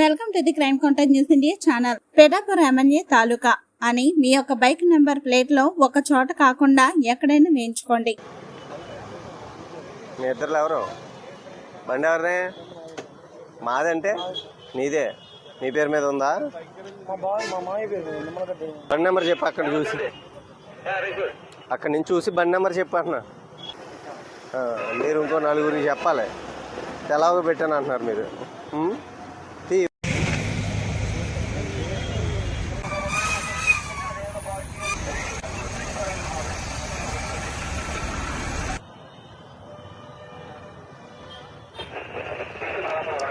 Welcome to the crime content news India channel. Peddapuram MLA తాలూకా అని మీ యొక్క bike number ప్లేట్లో ఒక చోట కాకుండా ఎక్కడైనా వేయించుకోండి. మీ ఇద్దరు ఎవరు? బండి ఎవరిదే? మాదంటే? నీదే. నీ పేరు మీద ఉందా? మా బాయ్ మా మాయ పేరు నిమ్మలగడ్డ బండి నెంబర్ చెప్పు అక్కడ చూసి. అక్కడి నుంచి చూసి బండి నెంబర్ చెప్పు అంటున్నా మీరు ఇంకో నలుగురికి చెప్పాలి. ఎలాగో పెట్టాను అంటున్నారు మీరు.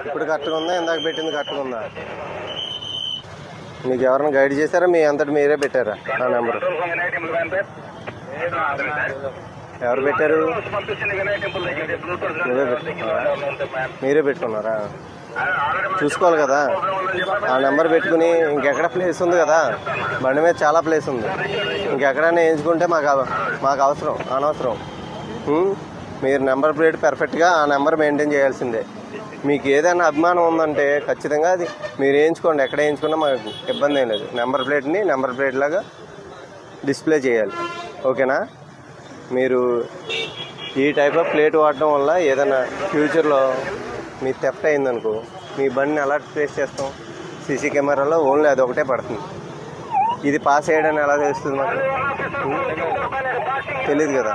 ఇప్పుడు కరెక్ట్గా ఉందా ఇందాక పెట్టింది కరెక్ట్గా ఉందా మీకు ఎవరైనా గైడ్ చేశారా? మీ అంతటి మీరే పెట్టారా? ఆ నెంబర్ ఎవరు పెట్టారు? మీరే పెట్టుకున్నారా? చూసుకోవాలి కదా. ఆ నెంబర్ పెట్టుకుని ఇంకెక్కడ ప్లేస్ ఉంది కదా? బండి మీద చాలా ప్లేస్ ఉంది. ఇంకెక్కడైనా వేయించుకుంటే మాకు అవ- మాకు అవసరం అనవసరం. మీరు నెంబర్ ప్లేట్ పర్ఫెక్ట్గా ఆ నెంబర్ మెయింటైన్ చేయాల్సిందే. మీకు ఏదైనా అభిమానం ఉందంటే ఖచ్చితంగా అది మీరు వేయించుకోండి. ఎక్కడ వేయించుకున్నా మాకు ఇబ్బంది ఏం లేదు. నెంబర్ ప్లేట్ని నెంబర్ ప్లేట్ లాగా డిస్ప్లే చేయాలి. ఓకేనా? మీరు ఈ టైప్ ఆఫ్ ప్లేట్ వాడడం వల్ల ఏదైనా ఫ్యూచర్లో మీ థెఫ్ట్ అయిందనుకో మీ బండిని ఎలా ట్రేస్ చేస్తాం. సీసీ కెమెరాలో ఓన్లీ అది ఒకటే పడుతుంది. ఇది పాస్ అయ్యాడని ఎలా తెలుస్తుంది మాకు? తెలియదు కదా.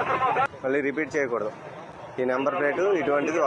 మళ్ళీ రిపీట్ చేయకూడదు. ఈ నెంబర్ ప్లేటు ఇటువంటిది